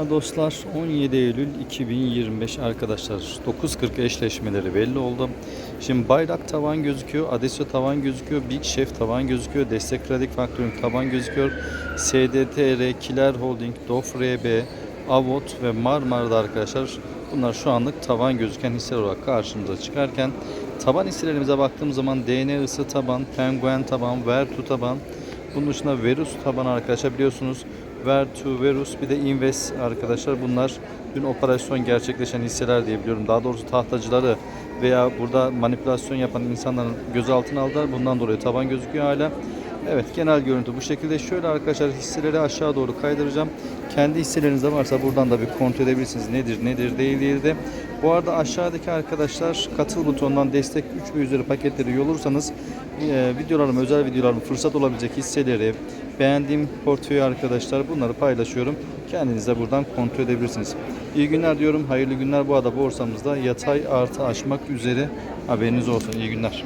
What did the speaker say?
Dostlar 17 Eylül 2025 arkadaşlar 9.40 eşleşmeleri belli oldu. Şimdi bayrak tavan gözüküyor, Adesio tavan gözüküyor, Big Chef tavan gözüküyor, Destek Kredi Faktörün tavan gözüküyor. SDTR, Kiler Holding, Dof RB, Avot ve Marmara'da arkadaşlar bunlar şu anlık tavan gözüken hisseler olarak karşımıza çıkarken taban hisselerimize baktığımız zaman DN ısı taban, Penguen taban, Vertu taban, bunun dışında Verus taban arkadaşlar biliyorsunuz Vertu, Verus bir de Invest arkadaşlar bunlar dün operasyon gerçekleşen hisseler diye biliyorum. Daha doğrusu tahtacıları veya burada manipülasyon yapan insanların gözaltına aldılar. Bundan dolayı taban gözüküyor hala. Evet genel görüntü bu şekilde. Şöyle arkadaşlar hisseleri aşağı doğru kaydıracağım. Kendi hisselerinizde varsa buradan da bir kontrol edebilirsiniz. Nedir nedir değil değil de. Bu arada aşağıdaki arkadaşlar katıl butonundan destek 3 ve üzeri paketleri yolursanız e, videolarım, özel videolarım, fırsat olabilecek hisseleri, beğendiğim portföy arkadaşlar bunları paylaşıyorum. Kendiniz de buradan kontrol edebilirsiniz. İyi günler diyorum. Hayırlı günler. Bu arada borsamızda yatay artı aşmak üzere haberiniz olsun. İyi günler.